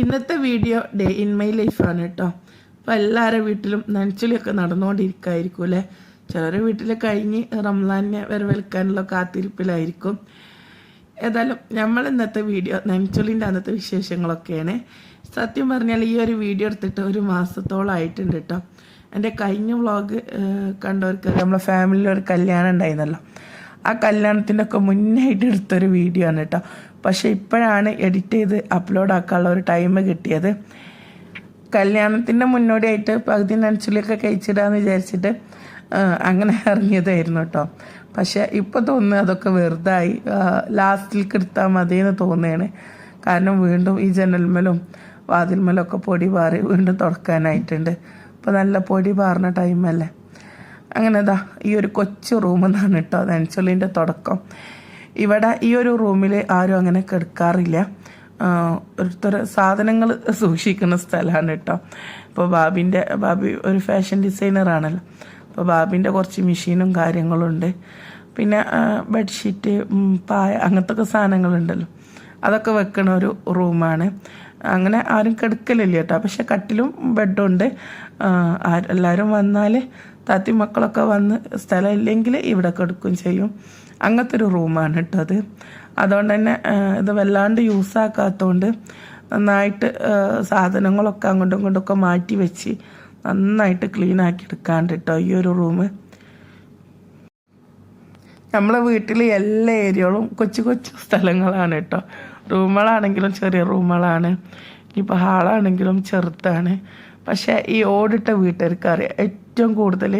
ഇന്നത്തെ video day in my ലൈഫാണ് കേട്ടോ. അപ്പോൾ എല്ലാവരുടെ വീട്ടിലും നനച്ചുളിയൊക്കെ നടന്നുകൊണ്ടിരിക്കുമായിരിക്കും അല്ലേ? ചിലരുടെ വീട്ടിൽ കഴിഞ്ഞ് റംലാനെ വരവേൽക്കാനുള്ള കാത്തിരിപ്പിലായിരിക്കും. ഏതായാലും നമ്മൾ ഇന്നത്തെ വീഡിയോ നനച്ചുളിന്റെ അന്നത്തെ വിശേഷങ്ങളൊക്കെയാണ്. സത്യം പറഞ്ഞാൽ ഈ ഒരു വീഡിയോ എടുത്തിട്ട് ഒരു മാസത്തോളം ആയിട്ടുണ്ട് കേട്ടോ. എന്റെ കഴിഞ്ഞ വ്ളോഗ് കണ്ടവർക്ക് നമ്മളെ ഫാമിലിയിൽ ഒരു കല്യാണം ഉണ്ടായിരുന്നല്ലോ. ആ കല്യാണത്തിന്റെ ഒക്കെ മുന്നായിട്ട് എടുത്തൊരു വീഡിയോ ആണ് കേട്ടോ പക്ഷേ ഇപ്പോഴാണ് എഡിറ്റ് ചെയ്ത് അപ്ലോഡ് ആക്കാനുള്ള ഒരു ടൈം കിട്ടിയത്. കല്യാണത്തിന്റെ മുന്നോടിയായിട്ട് പകുതി നനച്ചുള്ളിയൊക്കെ കഴിച്ചിടാന്ന് വിചാരിച്ചിട്ട് അങ്ങനെ ഇറങ്ങിയതായിരുന്നു കേട്ടോ പക്ഷേ ഇപ്പോൾ തോന്നുന്നു അതൊക്കെ വെറുതായി. ലാസ്റ്റിലേക്ക് എടുത്താൽ മതി എന്ന് തോന്നുകയാണ്. കാരണം വീണ്ടും ഈ ജനൽമലും വാതിൽമലൊക്കെ പൊടി പാറി വീണ്ടും തുടക്കാനായിട്ടുണ്ട്. ഇപ്പോൾ നല്ല പൊടി പാറുന്ന ടൈമല്ലേ അങ്ങനെ ഇതാ ഈ ഒരു കൊച്ചു റൂം എന്നാണ് കേട്ടോ നനച്ചുള്ളിന്റെ തുടക്കം. ഇവിടെ ഈ ഒരു റൂമിൽ ആരും അങ്ങനെ കിടക്കാറില്ല. ഒരുത്തര സാധനങ്ങൾ സൂക്ഷിക്കുന്ന സ്ഥലമാണ് കേട്ടോ ഇപ്പോൾ ബാബിന്റെ ബാബി ഒരു ഫാഷൻ ഡിസൈനറാണല്ലോ അപ്പോൾ ബാബിന്റെ കുറച്ച് മെഷീനും കാര്യങ്ങളും ഉണ്ട്. പിന്നെ ബെഡ്ഷീറ്റ് പായ അങ്ങനത്തെ ഒക്കെ സാധനങ്ങളുണ്ടല്ലോ. അതൊക്കെ വെക്കണ ഒരു റൂമാണ് അങ്ങനെ ആരും കിടക്കലില്ല കേട്ടോ പക്ഷെ കട്ടിലും ബെഡും ഉണ്ട് എല്ലാവരും വന്നാൽ താത്തി മക്കളൊക്കെ വന്ന് സ്ഥലം ഇല്ലെങ്കിൽ ഇവിടെ കിടക്കും ചെയ്യും. അങ്ങനത്തെ ഒരു റൂമാണ് കേട്ടോ അത്. അതുകൊണ്ട് തന്നെ ഇത് വല്ലാണ്ട് യൂസ് ആക്കാത്തതുകൊണ്ട് നന്നായിട്ട് സാധനങ്ങളൊക്കെ അങ്ങോട്ടും ഇങ്ങോട്ടും ഒക്കെ മാറ്റി വെച്ച് നന്നായിട്ട് ക്ലീൻ ആക്കി എടുക്കാണ്ട് കേട്ടോ ഈ ഒരു റൂം. നമ്മളെ വീട്ടിൽ എല്ലാ ഏരിയകളും കൊച്ചു കൊച്ചു സ്ഥലങ്ങളാണ് കേട്ടോ റൂമുകളാണെങ്കിലും ചെറിയ റൂമുകളാണ്. ഇനിയിപ്പോൾ ഹാളാണെങ്കിലും ചെറുത്താണ് പക്ഷേ ഈ ഓടിട്ട വീട്ടുകാർക്ക് അറിയാം ഏറ്റവും കൂടുതൽ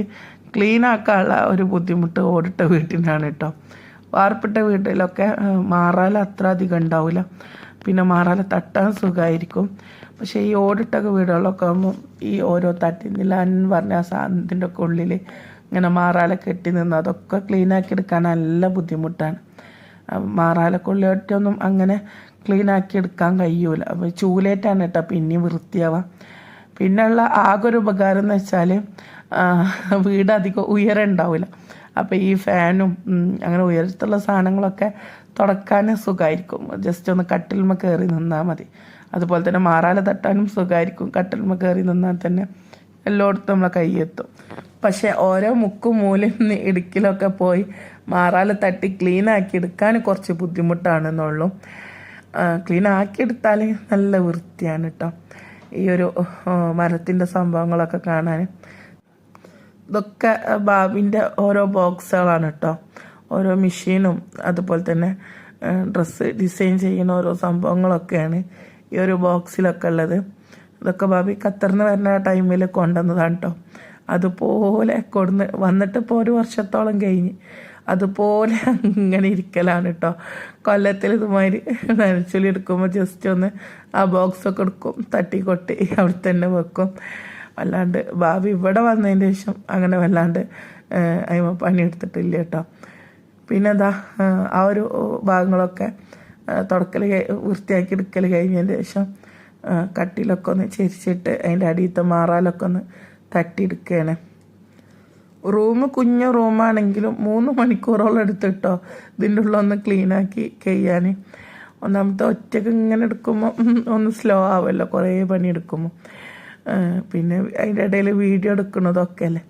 ക്ലീൻ ആക്കാനുള്ള ഒരു ബുദ്ധിമുട്ട് ഓടിട്ട വീട്ടിനാണ് കേട്ടോ വാർപ്പിട്ട വീട്ടിലൊക്കെ മാറാൽ അത്ര അധികം ഉണ്ടാവില്ല പിന്നെ മാറാൽ തട്ടാൻ സുഖമായിരിക്കും പക്ഷേ ഈ ഓടിട്ടൊക്കെ വീടുകളൊക്കെ ആകുമ്പോൾ ഈ ഓരോ തട്ടിന്നില്ല എന്ന് പറഞ്ഞ ആ സാധനത്തിന്റെ ഒക്കെ ഉള്ളിൽ ഇങ്ങനെ മാറാലൊക്കെ കെട്ടി നിന്ന് അതൊക്കെ ക്ലീൻ ആക്കി എടുക്കാൻ നല്ല ബുദ്ധിമുട്ടാണ്. മാറാലക്കൊള്ളിയൊറ്റൊന്നും അങ്ങനെ ക്ലീൻ ആക്കി എടുക്കാൻ കഴിയൂല. അപ്പോൾ ചൂലേറ്റാണ് കേട്ടോ പിന്നെയും വൃത്തിയാവാം പിന്നെയുള്ള ആകെ ഒരു ഉപകാരം എന്ന് വെച്ചാൽ വീട് അധികം ഉയരം ഉണ്ടാവില്ല അപ്പോൾ ഈ ഫാനും അങ്ങനെ ഉയരത്തുള്ള സാധനങ്ങളൊക്കെ തുടക്കാൻ സുഖമായിരിക്കും ജസ്റ്റ് ഒന്ന് കട്ടിൽമ കയറി നിന്നാൽ മതി. അതുപോലെ തന്നെ മാറാല തട്ടാനും സുഖമായിരിക്കും കട്ടിൽമ കയറി നിന്നാൽ തന്നെ എല്ലായിടത്തും നമ്മളെ കൈയെത്തും പക്ഷെ ഓരോ മുക്കും നിന്ന് ഇടുക്കിലൊക്കെ പോയി മാറാല തട്ടി ക്ലീൻ ആക്കി എടുക്കാൻ കുറച്ച് ബുദ്ധിമുട്ടാണെന്നുള്ളൂ. ക്ലീൻ ആക്കി എടുത്താൽ നല്ല വൃത്തിയാണ് കേട്ടോ ഈ ഒരു മരത്തിന്റെ സംഭവങ്ങളൊക്കെ കാണാൻ ഇതൊക്കെ ബാബിന്റെ ഓരോ ബോക്സുകളാണ് കേട്ടോ ഓരോ മെഷീനും അതുപോലെ തന്നെ ഡ്രസ്സ് ഡിസൈൻ ചെയ്യുന്ന ഓരോ സംഭവങ്ങളൊക്കെയാണ് ഈ ഒരു ബോക്സിലൊക്കെ ഉള്ളത്. ഇതൊക്കെ ബാബി ഖത്തറിന് വരുന്ന ടൈമിൽ കൊണ്ടുവന്നതാണ് കേട്ടോ അതുപോലെ കൊടുന്ന് വന്നിട്ട് ഇപ്പോൾ ഒരു വർഷത്തോളം കഴിഞ്ഞ്. അതുപോലെ അങ്ങനെ ഇരിക്കലാണ് കേട്ടോ കൊല്ലത്തിൽ ഇതുമാതിരി നനച്ചുള്ളി എടുക്കുമ്പോൾ ജസ്റ്റ് ഒന്ന് ആ ബോക്സ് ഒക്കെ എടുക്കും തട്ടി കൊട്ടി അവിടെ തന്നെ വെക്കും. വല്ലാണ്ട് ഭാവി ഇവിടെ വന്നതിന് ശേഷം അങ്ങനെ വല്ലാണ്ട് അതിമ പണിയെടുത്തിട്ടില്ല കേട്ടോ പിന്നെ എന്താ ആ ഒരു ഭാഗങ്ങളൊക്കെ തുടക്കൽ വൃത്തിയാക്കി എടുക്കൽ കഴിഞ്ഞതിന് ശേഷം കട്ടിലൊക്കെ ഒന്ന് ചെരിച്ചിട്ട് അതിന്റെ അടിയത്തെ മാറാലൊക്കെ ഒന്ന് തട്ടിയെടുക്കുകയാണ് റൂം കുഞ്ഞു റൂമാണെങ്കിലും മൂന്ന് മണിക്കൂറോളം എടുത്തിട്ടോ. ഇതിന്റെ ഉള്ളിൽ ഒന്ന് ക്ലീനാക്കി കഴിയാൻ ഒന്നാമത്തെ ഒറ്റയ്ക്ക് ഇങ്ങനെ എടുക്കുമ്പോൾ ഒന്ന് സ്ലോ ആവുമല്ലോ കുറേ പണി എടുക്കുമ്പോൾ പിന്നെ അതിന്റെ ഇടയിൽ വീഡിയോ എടുക്കുന്നതൊക്കെ അല്ലേ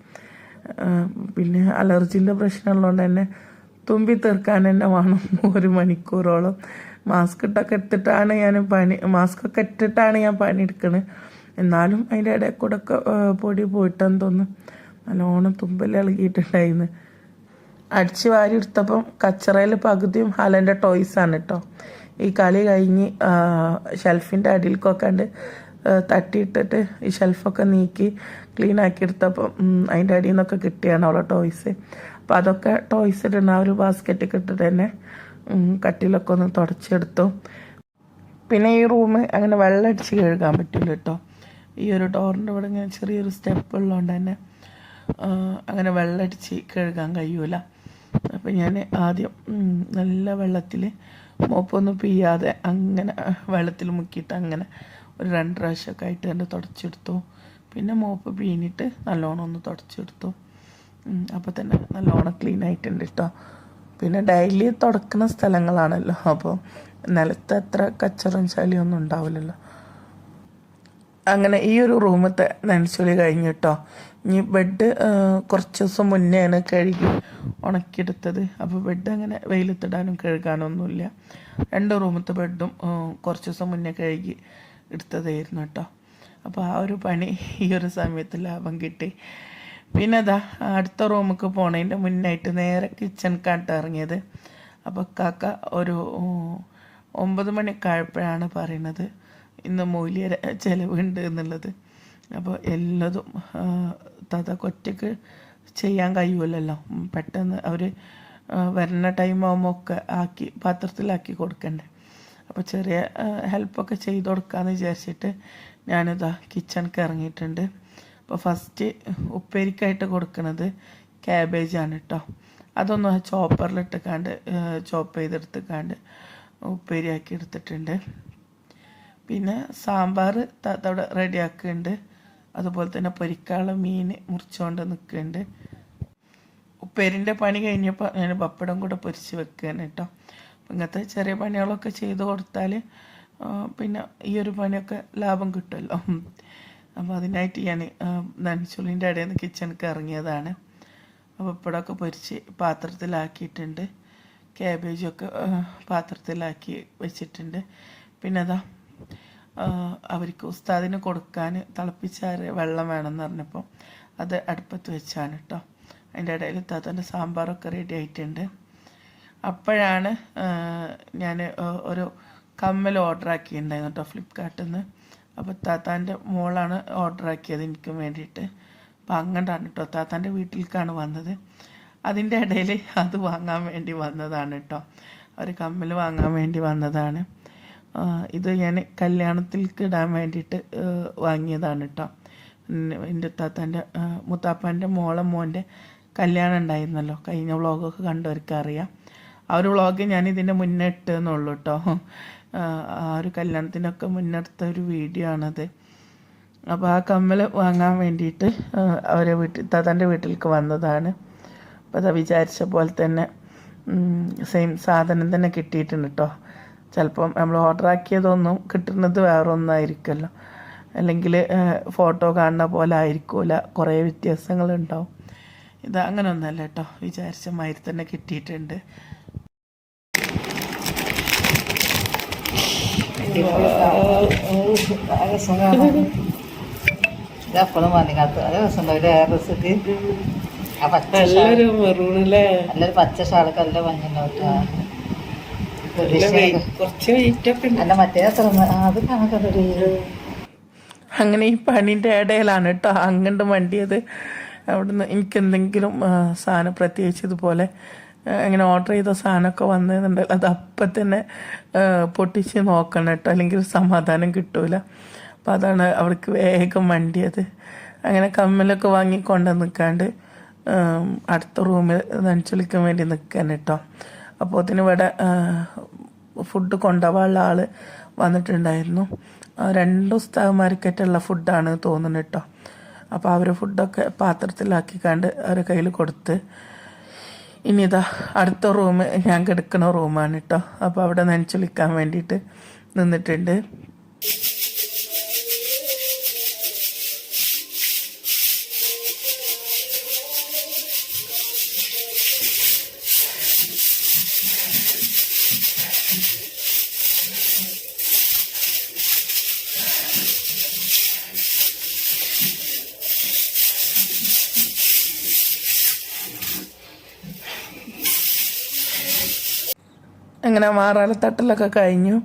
പിന്നെ അലർജീന്റെ പ്രശ്നമുള്ളതുകൊണ്ട് തന്നെ തുമ്പി തീർക്കാൻ തന്നെ വേണം ഒരു മണിക്കൂറോളം. മാസ്ക് ഇട്ടൊക്കെ ഇട്ടിട്ടാണ് ഞാൻ പണി മാസ്ക് ഒക്കെ ഇട്ടിട്ടാണ് ഞാൻ പണി എടുക്കുന്നത് എന്നാലും അതിന്റെ ഇടയിൽ കൂടെ ഒക്കെ പൊടി പോയിട്ടെന്ന് തോന്നുന്നു. നല്ലോണം തുമ്പൽ ഇളകിയിട്ടുണ്ടായിരുന്നു അടിച്ച് വാരി എടുത്തപ്പം കച്ചറയിൽ പകുതിയും ഹലന്റെ ടോയ്സാണ് കേട്ടോ ഈ കളി കഴിഞ്ഞ് ഷെൽഫിന്റെ അടിയിലേക്കൊക്കെ ഉണ്ട് തട്ടിയിട്ടിട്ട് ഈ ഷെൽഫൊക്കെ നീക്കി ക്ലീൻ ആക്കി എടുത്തപ്പം അതിന്റെ അടിയിൽ നിന്നൊക്കെ കിട്ടിയാണ് അവളെ ടോയ്സ് അപ്പം അതൊക്കെ ടോയ്സ് ഇടുന്ന ആ ഒരു ബാസ്ക്കറ്റ് കിട്ടിട്ട് തന്നെ കട്ടിലൊക്കെ ഒന്ന് തുടച്ചെടുത്തു. പിന്നെ ഈ റൂം അങ്ങനെ വെള്ളം അടിച്ച് കഴുകാൻ പറ്റില്ല കേട്ടോ ഈ ഒരു ടോറിന്റെ ഇവിടെ ഇങ്ങനെ ചെറിയൊരു സ്റ്റെപ്പ് ഉള്ളതുകൊണ്ട് തന്നെ അങ്ങനെ വെള്ളമടിച്ച് കഴുകാൻ കഴിയൂല. അപ്പം ഞാൻ ആദ്യം നല്ല വെള്ളത്തിൽ മോപ്പൊന്നും പിയ്യാതെ അങ്ങനെ വെള്ളത്തിൽ മുക്കിയിട്ട് അങ്ങനെ ഒരു രണ്ട് പ്രാവശ്യമൊക്കെ ആയിട്ട് എന്റെ തുടച്ചെടുത്തു. പിന്നെ മോപ്പ് പീനിട്ട് നല്ലോണം ഒന്ന് തുടച്ചെടുത്തു. അപ്പോൾ തന്നെ നല്ലോണം ക്ലീൻ ആയിട്ടുണ്ട് കേട്ടോ പിന്നെ ഡെയിലി തുടക്കുന്ന സ്ഥലങ്ങളാണല്ലോ. അപ്പോൾ നിലത്ത് അത്ര കച്ചറും ചളിയൊന്നും ഉണ്ടാവില്ലല്ലോ. അങ്ങനെ ഈ ഒരു റൂമത്തെ നനച്ചൊലി കഴിഞ്ഞു കേട്ടോ ഇനി ബെഡ് കുറച്ച് ദിവസം മുന്നേ ആണ് കഴുകി ഉണക്കിയെടുത്തത്. അപ്പോൾ ബെഡ് അങ്ങനെ വെയിലത്തിടാനും കഴുകാനൊന്നുമില്ല. രണ്ട് റൂമത്തെ ബെഡും കുറച്ച് ദിവസം മുന്നേ കഴുകി എടുത്തതായിരുന്നു കേട്ടോ അപ്പോൾ ആ ഒരു പണി ഈ ഒരു സമയത്ത് ലാഭം കിട്ടി. പിന്നെ അതാ അടുത്ത റൂമുക്ക് പോണതിന്റെ മുന്നായിട്ട് നേരെ കിച്ചണിക്കാട്ട് ഇറങ്ങിയത്. അപ്പോൾ കാക്ക ഒരു ഒമ്പത് മണിക്കായപ്പോഴാണ് പറയണത് ഇന്ന് മൂല്യ ചിലവുണ്ട് എന്നുള്ളത്. അപ്പോൾ എല്ലാതും തത കൊറ്റക്ക് ചെയ്യാൻ കഴിയുമല്ലോ പെട്ടെന്ന് അവർ വരുന്ന ടൈം ആകുമ്പോൾ ഒക്കെ ആക്കി പാത്രത്തിലാക്കി കൊടുക്കണ്ടേ. അപ്പോൾ ചെറിയ ഹെൽപ്പൊക്കെ ചെയ്ത് കൊടുക്കാമെന്ന് വിചാരിച്ചിട്ട് ഞാനിതാ കിച്ചണിക്ക് ഇറങ്ങിയിട്ടുണ്ട്. അപ്പോൾ ഫസ്റ്റ് ഉപ്പേരിക്കായിട്ട് കൊടുക്കുന്നത് ആണ് കേട്ടോ അതൊന്ന് ചോപ്പറിലിട്ടിക്കാണ്ട് ചോപ്പ് ചെയ്തെടുത്ത് കണ്ട് ഉപ്പേരിയാക്കി എടുത്തിട്ടുണ്ട്. പിന്നെ സാമ്പാർ അവിടെ റെഡിയാക്കുന്നുണ്ട്. അതുപോലെ തന്നെ പൊരിക്കാനുള്ള മീൻ മുറിച്ചുകൊണ്ട് നിൽക്കുന്നുണ്ട്. ഉപ്പേരിന്റെ പണി കഴിഞ്ഞപ്പോൾ ഞാൻ പപ്പടം കൂടെ പൊരിച്ച് വെക്കുകയാണ് കേട്ടോ. ഇങ്ങനത്തെ ചെറിയ പണികളൊക്കെ ചെയ്ത് കൊടുത്താൽ പിന്നെ ഈ ഒരു പണിയൊക്കെ ലാഭം കിട്ടുമല്ലോ. അപ്പോൾ അതിനായിട്ട് ഞാൻ നനച്ചുള്ളിന്റെ ഇടയിൽ നിന്ന് കിച്ചണിക്ക് ഇറങ്ങിയതാണ്. അപ്പോൾ പപ്പടമൊക്കെ പൊരിച്ച് പാത്രത്തിലാക്കിയിട്ടുണ്ട്. ക്യാബേജൊക്കെ പാത്രത്തിലാക്കി വെച്ചിട്ടുണ്ട്. പിന്നെ അതാ അവർക്ക് ഉസ്താദിന് കൊടുക്കാൻ തിളപ്പിച്ചാറിയ വെള്ളം വേണമെന്ന് പറഞ്ഞപ്പോൾ അത് അടുപ്പത്ത് വെച്ചാണ് കേട്ടോ. അതിന്റെ ഇടയിൽ താത്തന്റെ സാമ്പാറൊക്കെ റെഡി ആയിട്ടുണ്ട്. അപ്പോഴാണ് ഞാൻ ഒരു കമ്മൽ ഓർഡർ ആക്കിയിട്ടുണ്ടായിരുന്നു കേട്ടോ ഫ്ലിപ്കാർട്ടിൽ നിന്ന് അപ്പോൾ താത്താന്റെ മോളാണ് ഓർഡർ ആക്കിയത് എനിക്ക് വേണ്ടിയിട്ട്. അപ്പം അങ്ങോട്ടാണ് കേട്ടോ താത്താന്റെ വീട്ടിലേക്കാണ് വന്നത്. അതിന്റെ ഇടയിൽ അത് വാങ്ങാൻ വേണ്ടി വന്നതാണ് കേട്ടോ. ഒരു കമ്മൽ വാങ്ങാൻ വേണ്ടി വന്നതാണ്. ഇത് ഞാൻ കല്യാണത്തിലേക്ക് ഇടാൻ വേണ്ടിയിട്ട് വാങ്ങിയതാണ് കേട്ടോ എന്റെ താത്താന്റെ മുത്താപ്പാന്റെ മോളെ മോന്റെ കല്യാണം ഉണ്ടായിരുന്നല്ലോ കഴിഞ്ഞ വ്ളോഗൊക്കെ കണ്ടവർക്ക് അറിയാം. ആ ഒരു വ്ളോഗ് ഞാൻ ഇതിന്റെ മുന്നേ ഇട്ടെന്നുള്ളൂ കേട്ടോ ആ ഒരു കല്യാണത്തിനൊക്കെ മുന്നെടുത്ത ഒരു വീഡിയോ ആണത്. അപ്പോൾ ആ കമ്മൽ വാങ്ങാൻ വേണ്ടിയിട്ട് അവരെ വീട്ടിൽ താത്താന്റെ വീട്ടിലേക്ക് വന്നതാണ്. അപ്പോൾ അത് വിചാരിച്ച പോലെ തന്നെ സെയിം സാധനം തന്നെ കിട്ടിയിട്ടുണ്ട് കേട്ടോ ചിലപ്പം നമ്മൾ ഓർഡർ ആക്കിയതൊന്നും കിട്ടുന്നത് വേറെ ഒന്നായിരിക്കുമല്ലോ അല്ലെങ്കിൽ ഫോട്ടോ കാണുന്ന പോലെ ആയിരിക്കില്ല കുറേ വ്യത്യാസങ്ങളുണ്ടാവും. ഇത് അങ്ങനെ ഒന്നല്ല കേട്ടോ. വിചാരിച്ച മാതിരി തന്നെ കിട്ടിയിട്ടുണ്ട്. ഇതെപ്പോഴും വന്നിക്കാത്ത നല്ല ആ പച്ച ഷാൾ. നല്ലൊരു മെറൂണിലെ നല്ലൊരു പച്ച ഷാളൊക്കെ നല്ല ഭംഗിയുണ്ടാവും കുറച്ച് വെയിറ്റ് ഒക്കെ ഉണ്ട് അല്ല മറ്റേ അത്ര അത് കണക്കൊരു അങ്ങനെ ഈ പണീന്റെ ഇടയിലാണ് കേട്ടോ അങ്ങോട്ട് വണ്ടിയത് അവിടുന്ന് എനിക്ക് എന്തെങ്കിലും സാധനം പ്രത്യേകിച്ച് ഇതുപോലെ ഇങ്ങനെ ഓർഡർ ചെയ്ത സാധനമൊക്കെ വന്നതെന്നുണ്ടെങ്കിൽ അത് അപ്പം തന്നെ പൊട്ടിച്ച് നോക്കണം കേട്ടോ അല്ലെങ്കിൽ സമാധാനം കിട്ടൂല. അപ്പം അതാണ് അവർക്ക് വേഗം വണ്ടിയത് അങ്ങനെ കമ്മലൊക്കെ വാങ്ങി കൊണ്ട് നിൽക്കാണ്ട് അടുത്ത റൂമിൽ നനച്ചൊളിക്കാൻ വേണ്ടി നിൽക്കാൻ കേട്ടോ അപ്പോൾ അതിന് ഇവിടെ ഫുഡ് കൊണ്ടുപോകാനുള്ള ആൾ വന്നിട്ടുണ്ടായിരുന്നു. രണ്ട് ഉസ്താവന്മാർക്കായിട്ടുള്ള ഫുഡാണ് തോന്നുന്നു കേട്ടോ അപ്പോൾ അവർ ഫുഡൊക്കെ പാത്രത്തിലാക്കിക്കാണ്ട് അവരെ കയ്യിൽ കൊടുത്ത്. ഇനി ഇതാ അടുത്ത റൂം ഞാൻ കിടക്കുന്ന റൂമാണ് കേട്ടോ അപ്പോൾ അവിടെ നനച്ചൊളിക്കാൻ വേണ്ടിയിട്ട് നിന്നിട്ടുണ്ട്. അങ്ങനെ മാറാലത്തട്ടിലൊക്കെ കഴിഞ്ഞു.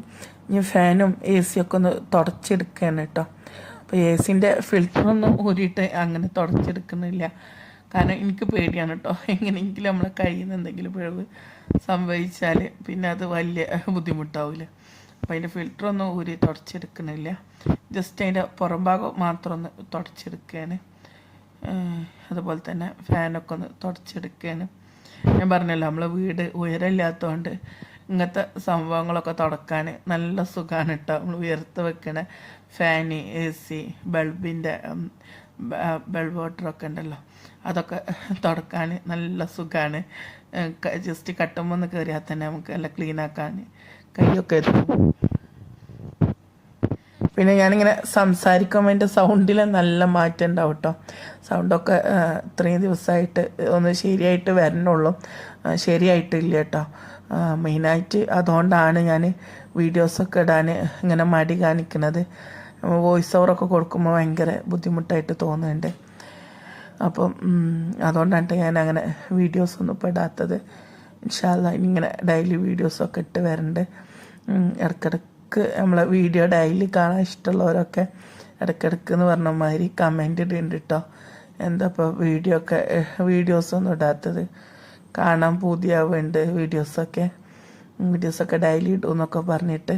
ഇനി ഫാനും എ സിയൊക്കെ ഒന്ന് തുടച്ചെടുക്കുകയാണ് കേട്ടോ. അപ്പോൾ എ സിന്റെ ഫിൽറ്ററൊന്നും ഊരിയിട്ട് അങ്ങനെ തുടച്ചെടുക്കുന്നില്ല. കാരണം എനിക്ക് പേടിയാണ് കേട്ടോ. എങ്ങനെയെങ്കിലും നമ്മളെ കയ്യിൽ നിന്ന് എന്തെങ്കിലും പിഴവ് സംഭവിച്ചാൽ പിന്നെ അത് വലിയ ബുദ്ധിമുട്ടാവില്ല അപ്പോൾ അതിന്റെ ഫിൽറ്ററൊന്നും ഊരി തുടച്ചെടുക്കണില്ല ജസ്റ്റ് അതിന്റെ പുറം ഭാഗം മാത്രം ഒന്ന് തുടച്ചെടുക്കുകയാണ് അതുപോലെ തന്നെ ഫാനൊക്കെ ഒന്ന് തുടച്ചെടുക്കുകയാണ് ഞാൻ പറഞ്ഞല്ലോ നമ്മളെ വീട് ഉയരമില്ലാത്തതുകൊണ്ട് ഇങ്ങനത്തെ സംഭവങ്ങളൊക്കെ തുടക്കാൻ നല്ല സുഖമാണ് കേട്ടോ നമ്മൾ ഉയർത്ത് വെക്കണ ഫാന് എ സി ബൾബിന്റെ ബൾബ് വാട്ടറൊക്കെ ഉണ്ടല്ലോ. അതൊക്കെ തുടക്കാൻ നല്ല സുഖമാണ് ജസ്റ്റ് കട്ടുമ്പോൾ ഒന്ന് കയറിയാൽ തന്നെ നമുക്ക് നല്ല ക്ലീൻ ആക്കാൻ കൈയൊക്കെ എത്തും. പിന്നെ ഞാനിങ്ങനെ സംസാരിക്കുമ്പോൾ എന്റെ സൗണ്ടിൽ നല്ല മാറ്റം ഉണ്ടാവും കേട്ടോ സൗണ്ടൊക്കെ ഇത്രയും ദിവസമായിട്ട് ഒന്ന് ശരിയായിട്ട് വരണുള്ളൂ. ശരിയായിട്ടില്ല കേട്ടോ മെയിനായിട്ട് അതുകൊണ്ടാണ് ഞാൻ വീഡിയോസൊക്കെ ഇടാൻ ഇങ്ങനെ മടി കാണിക്കുന്നത് വോയിസ് ഓവറൊക്കെ കൊടുക്കുമ്പോൾ ഭയങ്കര ബുദ്ധിമുട്ടായിട്ട് തോന്നുന്നുണ്ട്. അപ്പം അതുകൊണ്ടാണ് ഞാൻ അങ്ങനെ വീഡിയോസ് ഒന്നും ഇപ്പോൾ ഇടാത്തത് ഇൻഷാല്ല ഇങ്ങനെ ഡെയിലി വീഡിയോസൊക്കെ ഇട്ട് വരുന്നുണ്ട് ഉം, ഇടയ്ക്കിടയ്ക്ക് നമ്മളെ വീഡിയോ ഡെയിലി കാണാൻ ഇഷ്ടമുള്ളവരൊക്കെ ഇടയ്ക്കിടയ്ക്ക് എന്ന് പറഞ്ഞ മാതിരി കമന്റ് ഇടുന്നുണ്ട് കേട്ടോ എന്താ ഇപ്പോൾ വീഡിയോ ഒക്കെ വീഡിയോസൊന്നും ഇടാത്തത്? കാണാൻ പൂതിയാവുന്നുണ്ട് വീഡിയോസൊക്കെ. വീഡിയോസൊക്കെ ഡെയിലി ഇടുമെന്നൊക്കെ പറഞ്ഞിട്ട്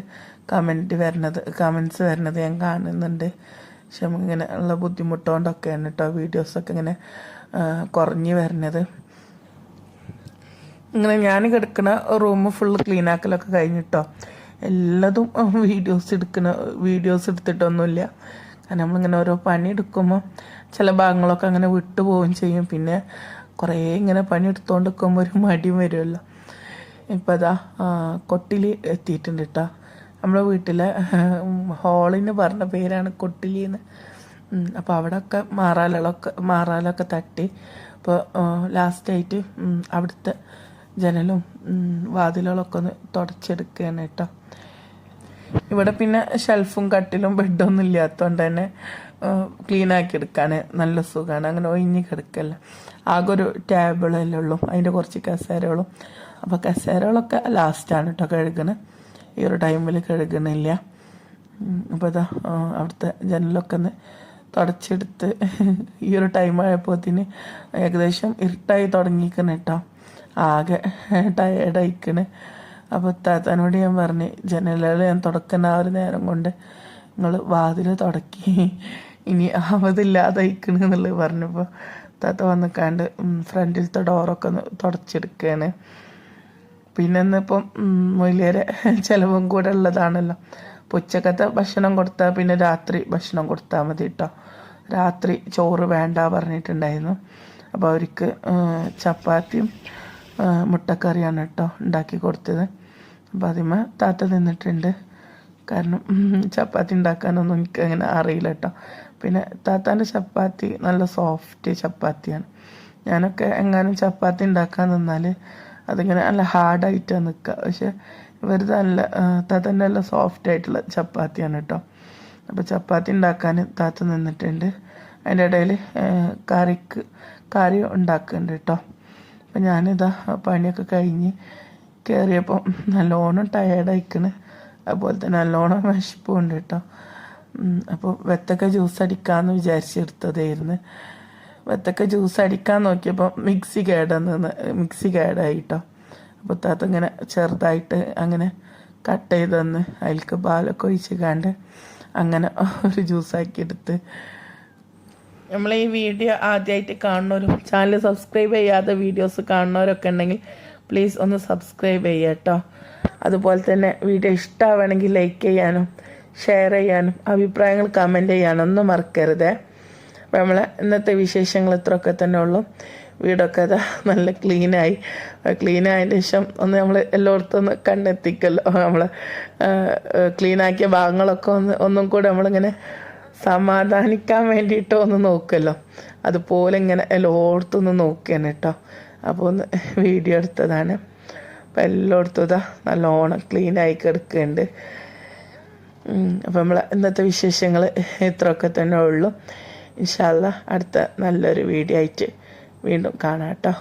കമന്റ് വരണത് കമൻസ് വരണത് ഞാൻ കാണുന്നുണ്ട്. പക്ഷെ ഇങ്ങനെ ഉള്ള ബുദ്ധിമുട്ടുകൊണ്ടൊക്കെയാണ് കേട്ടോ വീഡിയോസൊക്കെ ഇങ്ങനെ കുറഞ്ഞു വരുന്നത്. ഇങ്ങനെ ഞാൻ കിടക്കുന്ന റൂം ഫുള്ള് ക്ലീൻ ആക്കലൊക്കെ കഴിഞ്ഞിട്ടോ. എല്ലാതും വീഡിയോസ് എടുക്കുന്ന വീഡിയോസ് എടുത്തിട്ടൊന്നുമില്ല. കാരണം നമ്മളിങ്ങനെ ഓരോ പണി എടുക്കുമ്പോൾ ചില ഭാഗങ്ങളൊക്കെ അങ്ങനെ വിട്ടുപോവുകയും ചെയ്യും. പിന്നെ കുറേ ഇങ്ങനെ പണി എടുത്തുകൊണ്ട് നിൽക്കുമ്പോൾ ഒരു മടി വരുമല്ലോ ഇപ്പം അതാ കൊട്ടിലി എത്തിയിട്ടുണ്ട് കേട്ടോ നമ്മുടെ വീട്ടിലെ ഹോളിന് പറഞ്ഞ പേരാണ് കൊട്ടിലി എന്ന് അപ്പോൾ അവിടെയൊക്കെ മാറാലകളൊക്കെ മാറാലൊക്കെ തട്ടി. ഇപ്പോൾ ലാസ്റ്റായിട്ട് അവിടുത്തെ ജനലും വാതിലുകളൊക്കെ ഒന്ന് തുടച്ചെടുക്കുകയാണ് കേട്ടോ ഇവിടെ പിന്നെ ഷെൽഫും കട്ടിലും ബെഡൊന്നും ഇല്ലാത്തതുകൊണ്ട് തന്നെ ക്ലീനാക്കി എടുക്കാൻ നല്ല സുഖമാണ് അങ്ങനെ ഒഴിഞ്ഞ് കിടക്കല്ല. ആകെ ഒരു ടേബിളല്ലേ ഉള്ളൂ അതിന്റെ കുറച്ച് കസേരകളും. അപ്പോൾ കസേരകളൊക്കെ ലാസ്റ്റാണ് കേട്ടോ കഴുകണേ. ഈ ഒരു ടൈമിൽ കഴുകണില്ല. അപ്പോൾ ഇതാ അവിടുത്തെ ജനലൊക്കെ ഒന്ന് തുടച്ചെടുത്ത് ഈ ഒരു ടൈം ആയപ്പോത്തിന് ഏകദേശം ഇരുട്ടായി തുടങ്ങിയിരിക്കണം കേട്ടോ ആകെ ടയേർഡായിക്കണ് അപ്പോൾ താത്താനോട് ഞാൻ പറഞ്ഞു ജനലുകൾ ഞാൻ തുടക്കുന്ന ആ ഒരു നേരം കൊണ്ട് നിങ്ങൾ വാതിൽ തുടക്കി. ഇനി അവതില്ലാതെ അയക്കണെന്നുള്ളത് പറഞ്ഞപ്പോൾ താത്ത വന്നിക്കാണ്ട് ഫ്രണ്ടിലത്തെ ഡോറൊക്കെ ഒന്ന് തുടച്ചെടുക്കുകയാണ് പിന്നെ ഇന്നിപ്പം വലിയൊരു ചിലവും കൂടെ ഉള്ളതാണല്ലോ. അപ്പോൾ ഉച്ചക്കത്തെ ഭക്ഷണം കൊടുത്താൽ പിന്നെ രാത്രി ഭക്ഷണം കൊടുത്താൽ മതി കേട്ടോ രാത്രി ചോറ് വേണ്ട പറഞ്ഞിട്ടുണ്ടായിരുന്നു. അപ്പോൾ അവർക്ക് ചപ്പാത്തിയും മുട്ടക്കറിയാണ് കേട്ടോ ഉണ്ടാക്കി കൊടുത്തത്. അപ്പോൾ അതിമ താത്ത നിന്നിട്ടുണ്ട് കാരണം ചപ്പാത്തി ഉണ്ടാക്കാനൊന്നും എനിക്ക് അങ്ങനെ അറിയില്ല കേട്ടോ പിന്നെ താത്താന്റെ ചപ്പാത്തി നല്ല സോഫ്റ്റ് ചപ്പാത്തിയാണ്. ഞാനൊക്കെ എങ്ങാനും ചപ്പാത്തി ഉണ്ടാക്കാൻ നിന്നാൽ അതിങ്ങനെ നല്ല ഹാർഡായിട്ടാണ് നിൽക്കുക. പക്ഷെ ഇവരത് നല്ല താത്തന്റെ നല്ല സോഫ്റ്റ് ആയിട്ടുള്ള ചപ്പാത്തിയാണ് കേട്ടോ. അപ്പോൾ ചപ്പാത്തി ഉണ്ടാക്കാൻ താത്ത നിന്നിട്ടുണ്ട്. അതിന്റെ ഇടയിൽ കറിക്ക് കറി ഉണ്ടാക്കുന്നുണ്ട് കേട്ടോ. അപ്പം ഞാനിതാ പണിയൊക്കെ കഴിഞ്ഞ് കയറിയപ്പം നല്ലോണം ടയേർഡായിക്കണ് അതുപോലെ തന്നെ നല്ലോണം വിശപ്പുണ്ട് കേട്ടോ. അപ്പോൾ വെത്തക്ക ജ്യൂസ് അടിക്കാമെന്ന് വിചാരിച്ചെടുത്തതായിരുന്നു. വെത്തക്ക ജ്യൂസ് അടിക്കാൻ നോക്കിയപ്പോൾ മിക്സി കേടെന്ന് മിക്സി കേടായിട്ടോ. അപ്പോൾ താത്ത ഇങ്ങനെ ചെറുതായിട്ട് അങ്ങനെ കട്ട് ചെയ്ത് തന്ന് അതിലേക്ക് പാലൊക്കെ ഒഴിച്ച് കണ്ട് അങ്ങനെ ഒരു ജ്യൂസാക്കി എടുത്ത്. നമ്മൾ ഈ വീഡിയോ ആദ്യമായിട്ട് കാണുന്നവരും ചാനൽ സബ്സ്ക്രൈബ് ചെയ്യാത്ത വീഡിയോസ് കാണുന്നവരൊക്കെ ഉണ്ടെങ്കിൽ പ്ലീസ് ഒന്ന് സബ്സ്ക്രൈബ് ചെയ്യാട്ടോ. അതുപോലെ തന്നെ വീഡിയോ ഇഷ്ടമാവണമെങ്കിൽ ലൈക്ക് ചെയ്യാനും ഷെയർ ചെയ്യാനും അഭിപ്രായങ്ങൾ കമന്റ് ചെയ്യാനും ഒന്നും മറക്കരുതേ. അപ്പോൾ നമ്മളെ ഇന്നത്തെ വിശേഷങ്ങൾ ഇത്രയൊക്കെ തന്നെ ഉള്ളൂ. വീടൊക്കെ അതാ നല്ല ക്ലീനായി ക്ലീൻ ആയതിന് ശേഷം ഒന്ന് നമ്മൾ എല്ലായിടത്തും ഒന്ന് കണ്ണെത്തിക്കല്ലോ നമ്മൾ ക്ലീനാക്കിയ ഭാഗങ്ങളൊക്കെ ഒന്ന് ഒന്നും കൂടെ നമ്മളിങ്ങനെ സമാധാനിക്കാൻ വേണ്ടിയിട്ട് ഒന്ന് നോക്കല്ലോ. അതുപോലെ ഇങ്ങനെ എല്ലായിടത്തും ഒന്ന് നോക്കിയാണ് കേട്ടോ അപ്പോൾ ഒന്ന് വീഡിയോ എടുത്തതാണ്. അപ്പോൾ എല്ലായിടത്തും ഇതാ നല്ലോണം ക്ലീനായി കിടക്കുന്നുണ്ട്. അപ്പോൾ നമ്മൾ ഇന്നത്തെ വിശേഷങ്ങൾ ഇത്രയൊക്കെ തന്നെ ഉള്ളൂ. ഇൻഷാല്ല അടുത്ത നല്ലൊരു വീഡിയോ ആയിട്ട് വീണ്ടും കാണാം കേട്ടോ.